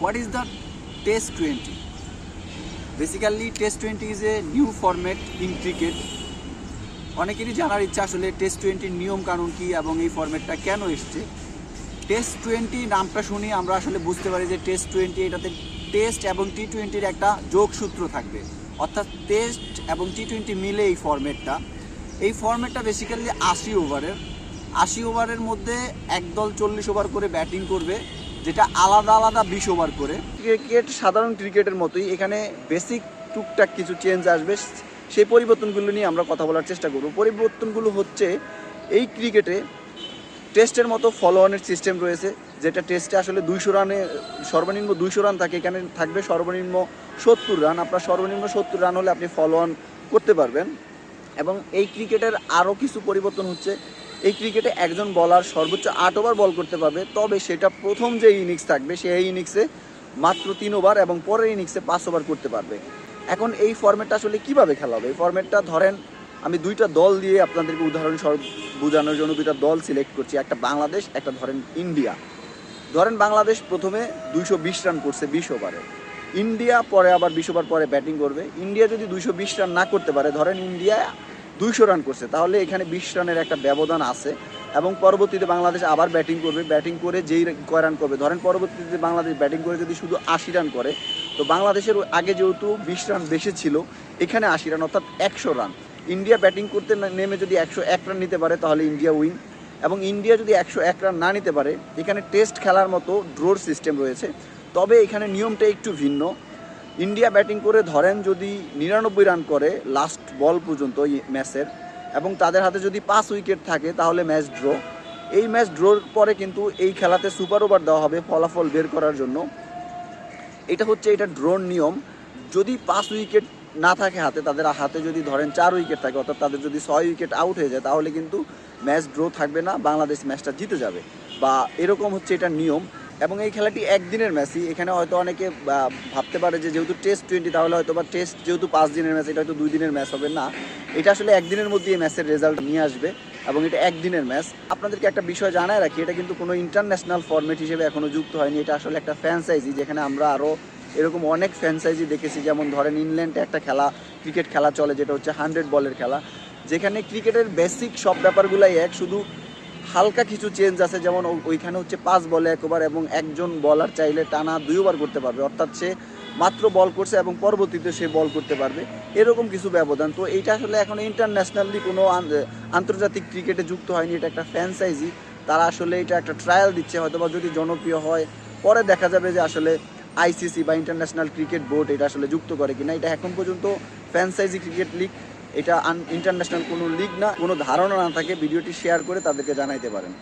What is the Test 20? Basically, Test 20 is a new format in cricket. অনেকেরই জানার ইচ্ছা আসলে টেস্ট টোয়েন্টির নিয়ম কানুন কি এবং এই ফরম্যাটটা কেন এসছে? টেস্ট টোয়েন্টি নামটা শুনি আমরা আসলে বুঝতে পারি যে টেস্ট টোয়েন্টি এটাতে টেস্ট এবং টি টোয়েন্টির একটা যোগসূত্র থাকবে। অর্থাৎ টেস্ট এবং টি টোয়েন্টি মিলে এই ফরম্যাটটা এই ফরম্যাটটা বেসিক্যালি আশি ওভারের আশি ওভারের মধ্যে একদল চল্লিশ ওভার করে ব্যাটিং করবে। যেটা আলাদা আলাদা বিশ ওভার করে। ক্রিকেট, সাধারণ ক্রিকেটের মতোই এখানে বেসিক টুকটাক কিছু চেঞ্জ আসবে। সেই পরিবর্তনগুলো নিয়ে আমরা কথা বলার চেষ্টা করব। পরিবর্তনগুলো হচ্ছে, এই ক্রিকেটে টেস্টের মতো ফলো অনের সিস্টেম রয়েছে, যেটা টেস্টে আসলে দুইশো রানে, সর্বনিম্ন দুইশো রান থাকে। এখানে থাকবে সর্বনিম্ন সত্তর রান। আপনার সর্বনিম্ন সত্তর রান হলে আপনি ফলো অন করতে পারবেন। এবং এই ক্রিকেটের আরও কিছু পরিবর্তন হচ্ছে এই ক্রিকেটে একজন বলার সর্বোচ্চ আট ওভার বল করতে পারবে, তবে সেটা প্রথম যে ইনিংস থাকবে, সেই ইনিংসে মাত্র তিন ওভার এবং পরের ইনিংসে পাঁচ ওভার করতে পারবে। এখন এই ফর্মেটটা আসলে কীভাবে খেলা হবে? এই ফর্মেটটা ধরেন, আমি দুইটা দল দিয়ে আপনাদেরকে উদাহরণ স্বরূপ বোঝানোর জন্য দুইটা দল সিলেক্ট করছি, একটা বাংলাদেশ, একটা ধরেন ইন্ডিয়া। ধরেন বাংলাদেশ প্রথমে দুইশো বিশ রান করছে বিশ ওভারে ইন্ডিয়া পরে আবার বিশ ওভার পরে ব্যাটিং করবে। ইন্ডিয়া যদি দুইশো বিশ রান না করতে পারে, ধরেন ইন্ডিয়া দুইশো রান করছে। তাহলে এখানে বিশ রানের একটা ব্যবধান আছে এবং পরবর্তীতে বাংলাদেশ আবার ব্যাটিং করবে। ব্যাটিং করে যেই কয় রান করবে? ধরেন পরবর্তীতে বাংলাদেশ ব্যাটিং করে যদি শুধু আশি রান করে, তো বাংলাদেশের আগে যেহেতু বিশ রান বেশি ছিল, এখানে আশি রান, অর্থাৎ একশো রান। ইন্ডিয়া ব্যাটিং করতে নেমে যদি একশো এক রান নিতে পারে, তাহলে ইন্ডিয়া উইন। এবং ইন্ডিয়া যদি একশো এক রান না নিতে পারে, এখানে টেস্ট খেলার মতো ড্রোর সিস্টেম রয়েছে। তবে এখানে নিয়মটা একটু ভিন্ন। ইন্ডিয়া ব্যাটিং করে ধরেন যদি নিরানব্বই রান করে লাস্ট বল পর্যন্ত ম্যাচের, এবং তাদের হাতে যদি পাঁচ উইকেট থাকে, তাহলে ম্যাচ ড্র এই ম্যাচ ড্রোর পরে কিন্তু এই খেলাতে সুপার ওভার দেওয়া হবে ফলাফল বের করার জন্য। এটা হচ্ছে এটা ড্রোন নিয়ম। যদি পাঁচ উইকেট না থাকে হাতে, তাদের হাতে যদি ধরেন চার উইকেট থাকে, অর্থাৎ তাদের যদি ছয় উইকেট আউট হয়ে যায়, তাহলে কিন্তু ম্যাচ ড্র থাকবে না, বাংলাদেশ ম্যাচটা জিতে যাবে। বা এরকম হচ্ছে এটা নিয়ম। এবং এই খেলাটি একদিনের ম্যাচই এখানে হয়তো অনেকে ভাবতে পারে যে যেহেতু টেস্ট টোয়েন্টি তাহলে হয়তো বা টেস্ট যেহেতু পাঁচ দিনের ম্যাচ এটা হয়তো দুই দিনের ম্যাচ হবে। না, এটা আসলে একদিনের মধ্যে এই ম্যাচের রেজাল্ট নিয়ে আসবে এবং এটা একদিনের ম্যাচ আপনাদেরকে একটা বিষয় জানায় রাখি, এটা কিন্তু কোনো ইন্টারন্যাশনাল ফরম্যাট হিসেবে এখনও যুক্ত হয়নি। এটা আসলে একটা ফ্র্যাঞ্চাইজি যেখানে আমরা আরও এরকম অনেক ফ্র্যাঞ্চাইজি দেখেছি। যেমন ধরেন ইংল্যান্ডে একটা খেলা ক্রিকেট খেলা চলে, যেটা হচ্ছে হান্ড্রেড বলের খেলা। যেখানে ক্রিকেটের বেসিক সব ব্যাপারগুলাই এক, শুধু হালকা কিছু চেঞ্জ আছে, যেমন ওইখানে হচ্ছে পাঁচ বলে এক ওভার এবং একজন বলার চাইলে টানা দুই ওভার করতে পারবে। অর্থাৎ সে মাত্র বল করছে এবং পরবর্তীতে সে বল করতে পারবে। এরকম কিছু ব্যবধান। তো এইটা আসলে এখন ইন্টারন্যাশনালি কোনো আন- আন্তর্জাতিক ক্রিকেটে যুক্ত হয়নি, এটা একটা ফ্র্যাঞ্চাইজি তারা আসলে এটা একটা ট্রায়াল দিচ্ছে হয়তো বা যদি জনপ্রিয় হয়, পরে দেখা যাবে যে আসলে আইসিসি বা ইন্টারন্যাশনাল ক্রিকেট বোর্ড এটা আসলে যুক্ত করে কিনা। এটা এখন পর্যন্ত ফ্র্যাঞ্চাইজি ক্রিকেট লিগ এটা ইন্টারন্যাশনাল কোনো লিগ না, কোনো ধারণা না থাকে, ভিডিওটি শেয়ার করে তাদেরকে জানাইতে পারেন।